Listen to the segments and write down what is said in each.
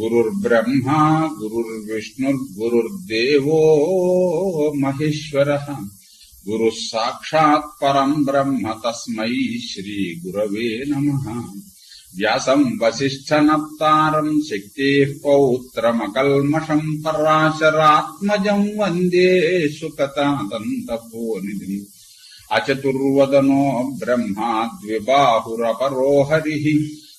गुरुर्ब्रह्मा गुरुर्विष्णुर्गुरुर्देवो महेश्वर। गुरु साक्षात् परम ब्रह्म नम व्यास नमः। व्यासम् वसिष्ठनप्तारम् शक्तेः पौत्रमकल्मषम् वंदे वंदे सुकतादन्तपोनिधिम् अचतुर्वदनो ब्रह्मा द्विबाहुरपरो हरि।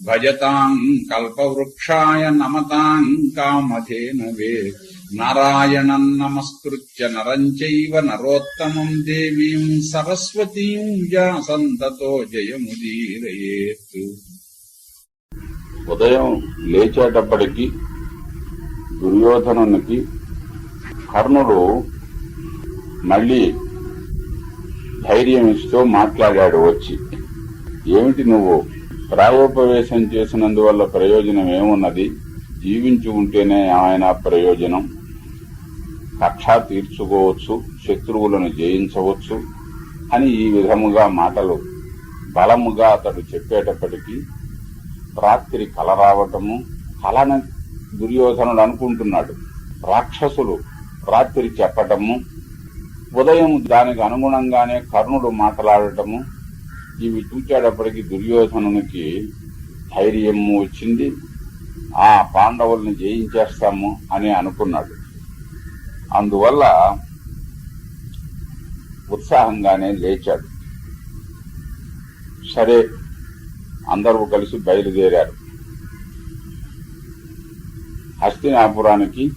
భజతాం కల్పవృక్షాయ నమతాం కామధేనవే నారాయణం నమస్కృత్య నరం చైవ నరోత్తమం దేవీం సరస్వతీం వ్యాసంతతో జయముదీరయేత్ ఉదయం లేచేటప్పటికి దుర్యోధనునికి కర్ణుడు మళ్ళీ ధైర్యం ఇస్తూ మాట్లాడాడు వచ్చి ఏమిటి నువ్వు? ప్రాగోపవేశం చేసినందువల్ల ప్రయోజనం ఏమున్నది? జీవించి ఉంటేనే ఏమైనా ప్రయోజనం. కక్ష తీర్చుకోవచ్చు శత్రువులను జయించవచ్చు అని ఈ విధముగా మాటలు బలముగా అతడు చెప్పేటప్పటికీ రాత్రి కల రావటము కలని దుర్యోధనుడు అనుకుంటున్నాడు. రాక్షసులు రాత్రి చెప్పటము ఉదయం దానికి అనుగుణంగానే కర్ణుడు మాట్లాడటము ఇవి చూచేటప్పటికి దుర్యోధనునికి ధైర్యము వచ్చింది. ఆ పాండవుల్ని జయించేస్తాము అని అనుకున్నాడు. అందువల్ల ఉత్సాహంగానే లేచాడు. సరే అందరూ కలిసి బయలుదేరారు. హస్తినాపురానికి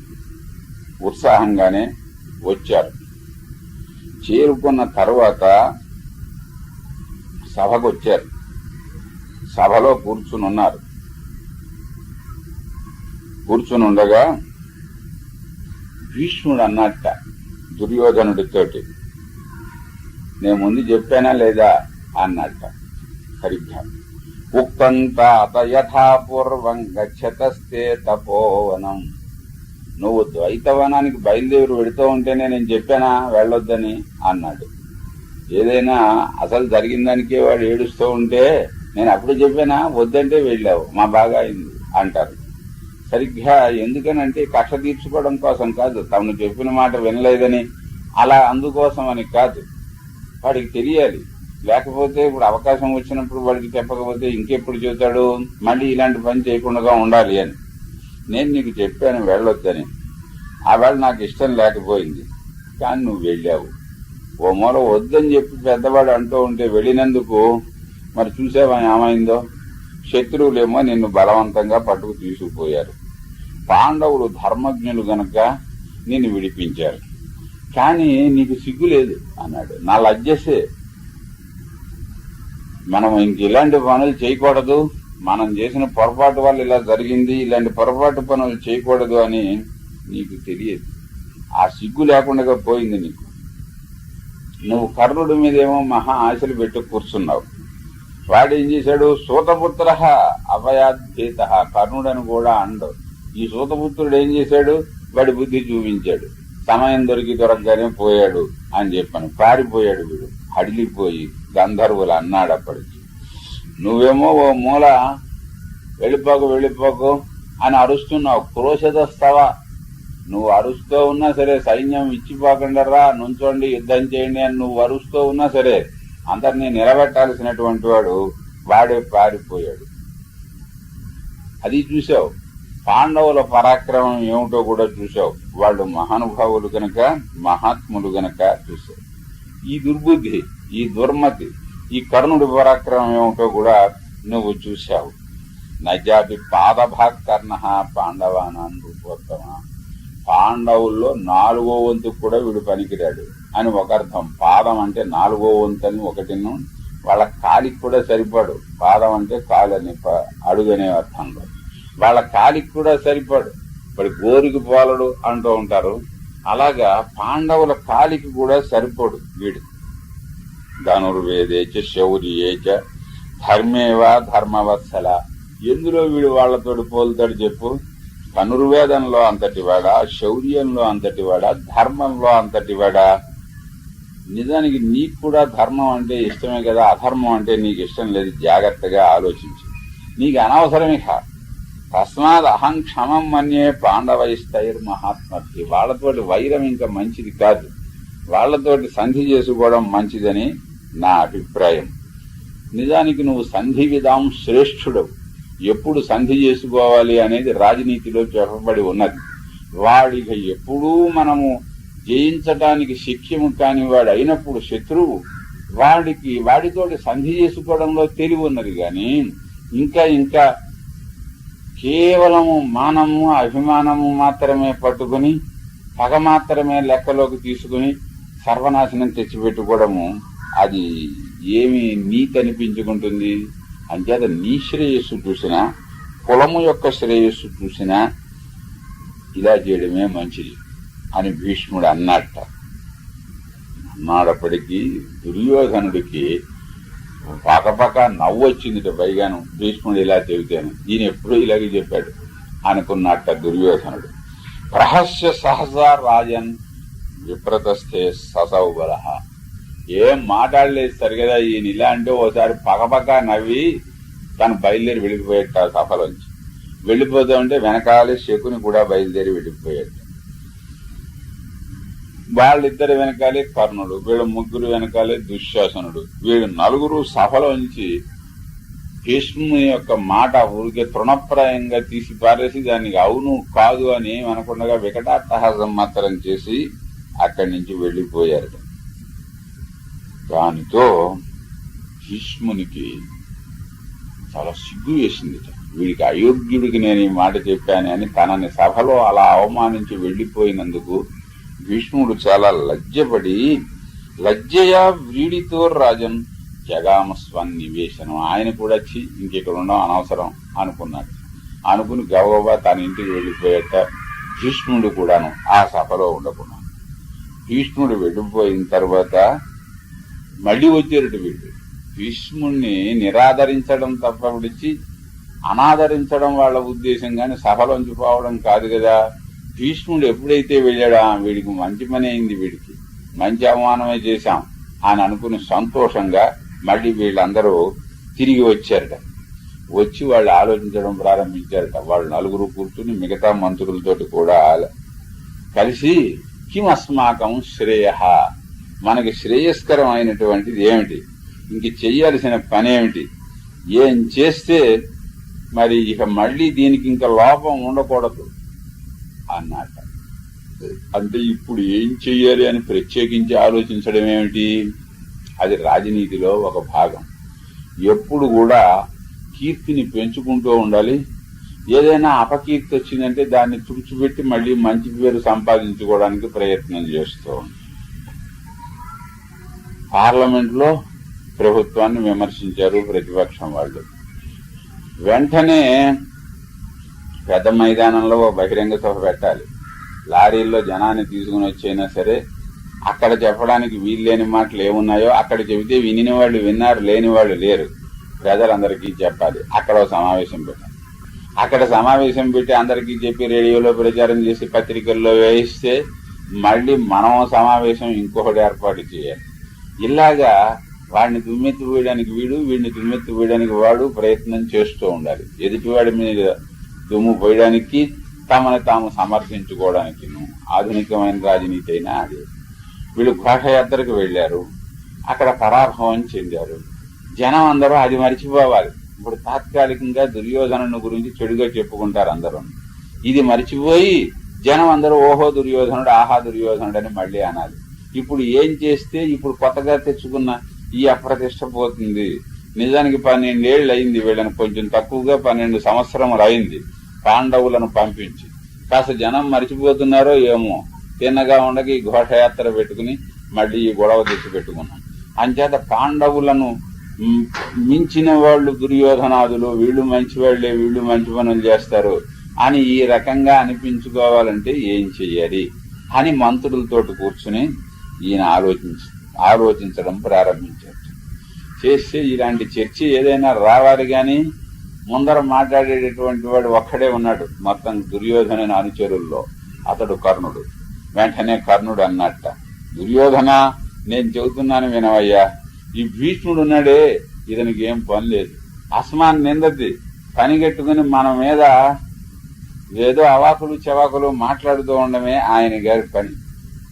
ఉత్సాహంగానే వచ్చారు. చేరుకున్న తర్వాత సభకు వచ్చారు సభలో కూర్చుని ఉన్నారు కూర్చుని ఉండగా భీష్ముడు అన్నట్ట దుర్యోధనుడితోటి నేను ముందు చెప్పానా లేదా? అన్నట్ట సరిగ్గా ఉక్తం తాత యథాపూర్వం గచ్చతస్తే తపోవనం. నువ్వు ద్వైతవనానికి బయలుదేరి వెడుతూ ఉంటేనే నేను చెప్పానా? వెళ్ళొద్దని అన్నాడు. ఏదైనా అసలు జరిగిన దానికే వాడు ఏడుస్తూ ఉంటే నేను అప్పుడు చెప్పానా వద్దంటే వెళ్ళావు మా బాగా అయింది అంటారు. సరిగ్గా ఎందుకనంటే కక్ష తీర్చుకోవడం కోసం కాదు తమను చెప్పిన మాట వినలేదని అలా అందుకోసం అని కాదు. వాడికి తెలియాలి. లేకపోతే ఇప్పుడు అవకాశం వచ్చినప్పుడు వాడికి చెప్పకపోతే ఇంకెప్పుడు చెబుతాడు మళ్ళీ ఇలాంటి పని చేయకుండా ఉండాలి అని. నేను నీకు చెప్పాను వెళ్ళొద్దని. ఆ వేళ నాకు ఇష్టం లేకపోయింది. కానీ నువ్వు వెళ్ళావు. ఓ మూల వద్దని చెప్పి పెద్దవాడు అంటూ ఉంటే వెళ్ళినందుకు మరి చూసావా ఏమైందో? శత్రువులేమో నిన్ను బలవంతంగా పట్టుకు తీసుకుపోయారు. పాండవులు ధర్మజ్ఞులు గనక నిన్ను విడిపించారు. కానీ నీకు సిగ్గు లేదు అన్నాడు. నా లజ్జసే. మనం ఇంక ఇలాంటి పనులు చేయకూడదు. మనం చేసిన పొరపాటు వల్ల ఇలా జరిగింది. ఇలాంటి పొరపాటు పనులు చేయకూడదు అని నీకు తెలియదు. ఆ సిగ్గు లేకుండా పోయింది నీకు. నువ్వు కర్ణుడి మీదేమో మహా ఆశలు పెట్టి కూర్చున్నావు. వాడు ఏం చేశాడు? సూతపుత్ర కర్ణుడు కర్ణుడని కూడా అండవు. ఈ సూతపుత్రుడు ఏం చేశాడు? వాడి బుద్ధి చూపించాడు. సమయం దొరికి దొరకగానే పోయాడు అని చెప్పాను. పారిపోయాడు వీడు. హడిలిపోయి గంధర్వులు అన్నాడు అప్పటికి నువ్వేమో ఓ మూల వెళ్ళిపోకు వెళ్ళిపోకు అని అరుస్తున్నావు. క్రోశదస్తవ నువ్వు అరుస్తూ ఉన్నా సరే సైన్యం ఇచ్చిపోకుండా రా నుంచోండి యుద్ధం చేయండి అని నువ్వు అరుస్తూ ఉన్నా సరే అందరినీ నిలబెట్టాల్సినటువంటి వాడు వాడే పారిపోయాడు. అది చూసావు పాండవుల పరాక్రమం ఏమిటో కూడా చూసావు వాళ్ళు మహానుభావులు గనక మహాత్ములు గనక చూసావు ఈ దుర్బుద్ధి ఈ దుర్మతి ఈ కర్ణుడి పరాక్రమం ఏమిటో కూడా నువ్వు చూశావు. నజాపి పాదభాకర్ణ పాండవానాన్ రూపోత్తమ. పాండవుల్లో నాలుగో వంతు కూడా వీడు పనికిరాడు అని ఒక అర్థం పాదం అంటే నాలుగో వంతు అని ఒకటిను వాళ్ళ కాలికి కూడా సరిపడు. పాదం అంటే కాలు అని అడుగనే అర్థంలో వాళ్ళ కాలికి కూడా సరిపడు. ఇప్పుడు గోరికి పోలడు అంటూ ఉంటారు. అలాగా పాండవుల కాలికి కూడా సరిపడు వీడు. ధనుర్వేదేచ శౌర్యేచ ధర్మేవా ధర్మవత్సల. ఎందులో వీడు వాళ్ళతోటి పోలుతాడు చెప్పు? ధనుర్వేదంలో అంతటివాడా శౌర్యంలో అంతటివాడా ధర్మంలో అంతటివాడా నిజానికి నీకు కూడా ధర్మం అంటే ఇష్టమే కదా? అధర్మం అంటే నీకు ఇష్టం లేదు. జాగ్రత్తగా ఆలోచించు. నీకు అనవసరమే కా. తస్మాత్ అహం క్షమం మన్యే పాండవైస్తైర్ మహాత్మకి వాళ్ళతోటి వైరం ఇంకా మంచిది కాదు. వాళ్ళతోటి సంధి చేసుకోవడం మంచిదని నా అభిప్రాయం. నిజానికి నువ్వు సంధి విధాం శ్రేష్ఠుడు ఎప్పుడు సంధి చేసుకోవాలి అనేది రాజనీతిలో చెప్పబడి ఉన్నది. వాడిక ఎప్పుడూ మనము జయించటానికి శక్యము కాని వాడు అయినప్పుడు శత్రువు వాడికి వాడితోటి సంధి చేసుకోవడంలో తెలివి ఉన్నది కానీ ఇంకా ఇంకా కేవలము మానము అభిమానము మాత్రమే పట్టుకుని పగ మాత్రమే లెక్కలోకి తీసుకుని సర్వనాశనం తెచ్చిపెట్టుకోవడము అది ఏమి నీతి అనిపించుకుంటుంది? అంచేత నీ శ్రేయస్సు చూసినా కులము యొక్క శ్రేయస్సు చూసినా ఇలా చేయడమే మంచిది అని భీష్ముడు అన్నట్ట అన్నాడప్పటికీ దుర్యోధనుడికి పకపక నవ్వు వచ్చిందిట పైగాను. భీష్ముడు ఇలా చెబితేను ఈయన ఎప్పుడూ ఇలాగే చెప్పాడు అనుకున్నట్ట దుర్యోధనుడు. ప్రహస్య సహసా రాజన్ విప్రతస్థే ససౌ బలహ ఏం మాట్లాడలేదు సరిగదా ఈయన. ఇలా అంటే ఓసారి పగపగ నవ్వి తను బయలుదేరి వెళ్ళిపోయేట సభలోంచి వెళ్ళిపోతూ ఉంటే వెనకాలే శకుని కూడా బయలుదేరి వెళ్ళిపోయాడు వాళ్ళిద్దరు వెనకాలే కర్ణుడు వీళ్ళ ముగ్గురు వెనకాలే దుశ్శాసనుడు. వీళ్ళు నలుగురు సభలోంచి భీష్ముని యొక్క మాట ఊరికే తృణప్రాయంగా తీసి పారేసి దానికి అవును కాదు అని ఏం అనకుండా వికటాట్టహాసం మాత్రం చేసి అక్కడి నుంచి వెళ్ళిపోయారు దానితో భీష్మునికి చాలా సిగ్గు వేసింది వీడికి అయోగ్యుడికి నేను ఈ మాట చెప్పాను అని తనని సభలో అలా అవమానించి వెళ్ళిపోయినందుకు భీష్ముడు చాలా లజ్జపడి లజ్జయా వీడితో రాజన్ జగామ నివేశనం. ఆయన కూడా చి ఇంకెక్కడ ఉండడం అనవసరం అనుకున్నాడు. అనుకుని గబగబా తన ఇంటికి వెళ్ళిపోయేట భీష్ముడు కూడాను ఆ సభలో ఉండకున్నాను భీష్ముడు వెళ్ళిపోయిన తర్వాత మళ్ళీ వచ్చేరట వీళ్ళు. భీష్ముణ్ణి నిరాదరించడం తప్ప విడిచి అనాదరించడం వాళ్ళ ఉద్దేశం కానీ సభలోంచి పోవడం కాదు కదా. భీష్ముడు ఎప్పుడైతే వెళ్ళాడా వీడికి మంచి పని అయింది వీడికి. మంచి అవమానమే చేశాం అని అనుకుని సంతోషంగా మళ్ళీ వీళ్ళందరూ తిరిగి వచ్చారట. వచ్చి వాళ్ళు ఆలోచించడం ప్రారంభించారట. వాళ్ళు నలుగురు కూర్చుని మిగతా మంత్రులతోటి కూడా కలిసి కిమస్మాకం శ్రేయ మనకి శ్రేయస్కరం అయినటువంటిది ఏమిటి? ఇంక చెయ్యాల్సిన పనేమిటి? ఏం చేస్తే మరి ఇక మళ్ళీ దీనికి ఇంకా లోపం ఉండకూడదు? అన్నట. అంటే ఇప్పుడు ఏం చెయ్యాలి అని ప్రత్యేకించి ఆలోచించడం ఏమిటి? అది రాజనీతిలో ఒక భాగం. ఎప్పుడు కూడా కీర్తిని పెంచుకుంటూ ఉండాలి. ఏదైనా అపకీర్తి వచ్చిందంటే దాన్ని తుడిచిపెట్టి మళ్ళీ మంచి పేరు సంపాదించుకోవడానికి ప్రయత్నం చేస్తూ పార్లమెంట్లో పార్లమెంట్లో ప్రభుత్వాన్ని విమర్శించారు ప్రతిపక్షం వాళ్ళు. వెంటనే పెద్ద మైదానంలో ఓ బహిరంగ సభ పెట్టాలి. లారీల్లో జనాన్ని తీసుకుని వచ్చైనా సరే అక్కడ చెప్పడానికి వీల్లేని మాటలు ఏమున్నాయో అక్కడ చెబితే విని వాళ్ళు విన్నారు లేని వాళ్ళు లేరు. ప్రజలందరికీ చెప్పాలి. అక్కడ సమావేశం పెట్టాలి. అక్కడ సమావేశం పెట్టి అందరికీ చెప్పి రేడియోలో ప్రచారం చేసి పత్రికల్లో వేయిస్తే మళ్ళీ మనం సమావేశం ఇంకొకటి ఏర్పాటు చేయాలి. ఇలాగా వాడిని దుమ్మెత్తి పోయడానికి వీడు వీడిని దుమ్మెత్తి పోయడానికి వాడు ప్రయత్నం చేస్తూ ఉండాలి. ఎదుటివాడి మీద దుమ్ము పోయడానికి తమను తాము సమర్థించుకోవడానికి ఆధునికమైన రాజనీతి అయినా అది. వీళ్ళు ఘోషయాత్రకు వెళ్ళారు. అక్కడ పరాభవం చెందారు. జనం అందరూ అది మరిచిపోవాలి. ఇప్పుడు తాత్కాలికంగా దుర్యోధను గురించి చెడుగా చెప్పుకుంటారు అందరూ. ఇది మరిచిపోయి జనం అందరూ ఓహో దుర్యోధనుడు ఆహా దుర్యోధనుడు అని మళ్ళీ అనాలి. ఇప్పుడు ఏం చేస్తే ఇప్పుడు కొత్తగా తెచ్చుకున్న ఈ అప్రతిష్ట పోతుంది? నిజానికి పన్నెండేళ్ళు అయింది వీళ్ళని కొంచెం తక్కువగా పన్నెండు సంవత్సరములు అయింది. పాండవులను పంపించి. కాస్త జనం మరిచిపోతున్నారో ఏమో. తిన్నగా ఉండక ఈ ఘోషయాత్ర పెట్టుకుని మళ్ళీ ఈ గొడవ తెచ్చి పెట్టుకున్నాం. అంచేత పాండవులను మించిన వాళ్ళు దుర్యోధనాదులు వీళ్ళు మంచి వాళ్ళే వీళ్ళు మంచి పనులు చేస్తారు అని ఈ రకంగా అనిపించుకోవాలంటే ఏం చెయ్యాలి? అని మంత్రులతోటి కూర్చుని ఈయన ఆలోచించి ఆలోచించడం ప్రారంభించారు. చేస్తే ఇలాంటి చర్చ ఏదైనా రావాలి కానీ ముందర మాట్లాడేటటువంటి వాడు ఒక్కడే ఉన్నాడు మొత్తం దుర్యోధన అనుచరుల్లో. అతడు కర్ణుడు. వెంటనే కర్ణుడు అన్నట్ట దుర్యోధన నేను చెబుతున్నాను వినవయ్యా ఈ భీష్ముడు ఉన్నాడే ఇతనికి ఏం పని లేదు. అస్మాన్ నిందది పనిగట్టుకుని మన మీద ఏదో అవాకులు చెవాకులు మాట్లాడుతూ ఉండమే ఆయన గారి పని.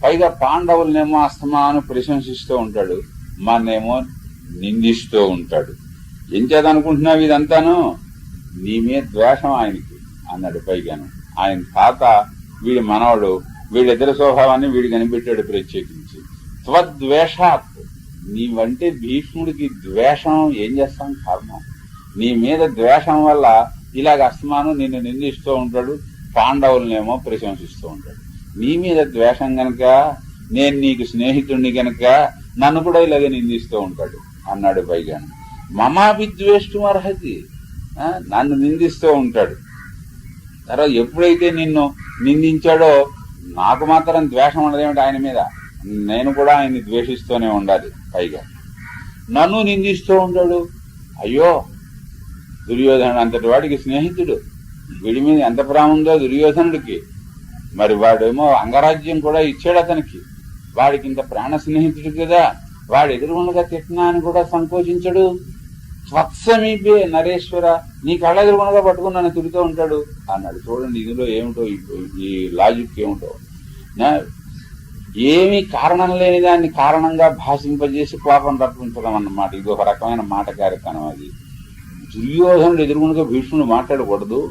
పైగా పాండవులనేమో అస్తమాను ప్రశంసిస్తూ ఉంటాడు. మన్నేమో నిందిస్తూ ఉంటాడు. ఏం చేదనుకుంటున్నావు ఇదంతాను? నీ మీద ద్వేషం ఆయనకి అన్నాడు పైగాను. ఆయన తాత వీడి మనవడు వీడిద్దరి స్వభావాన్ని వీడు కనిపెట్టాడు ప్రత్యేకించి. త్వద్వేషాత్. నీవంటే భీష్ముడికి ద్వేషం ఏం చేస్తాం? కర్మం. నీ మీద ద్వేషం వల్ల ఇలాగ అస్మాను నిన్ను నిందిస్తూ ఉంటాడు పాండవులనేమో ప్రశంసిస్తూ ఉంటాడు. నీ మీద ద్వేషం గనక నేను నీకు స్నేహితుడిని గనక నన్ను కూడా ఇలాగే నిందిస్తూ ఉంటాడు అన్నాడు పైగాను. మమాభిద్వేష్టం అర్హతి. నన్ను నిందిస్తూ ఉంటాడు. తర్వాత ఎప్పుడైతే నిన్ను నిందించాడో నాకు మాత్రం ద్వేషం ఉండదేమిటి ఆయన మీద? నేను కూడా ఆయన్ని ద్వేషిస్తూనే ఉండాలి పైగా. నన్ను నిందిస్తూ ఉంటాడు. అయ్యో దుర్యోధనుడు అంతటి వాడికి స్నేహితుడు. వీడి మీద ఎంత ప్రాముందో దుర్యోధనుడికి. మరి వాడేమో అంగరాజ్యం కూడా ఇచ్చాడు అతనికి. వాడికి ఇంత ప్రాణ స్నేహితుడు కదా. వాడు ఎదురుగుండగా తిట్టినా అని కూడా సంకోచించడు. స్వత్సమీపే నరేశ్వర నీ కళ్ళ ఎదురుగుండగా పట్టుకుని నన్ను తిరుగుతూ ఉంటాడు. అన్నాడు. చూడండి ఇందులో ఏమిటో ఈ- లాజిక్ ఏమిటో. ఏమి కారణం లేని దాన్ని కారణంగా భాషింపజేసి కోపం రప్పించడం అన్నమాట. ఇది ఒక రకమైన మాట కార్యక్రమం అది. దుర్యోధనుడు ఎదురుగుండగా భీష్ముడు మాట్లాడకూడదు.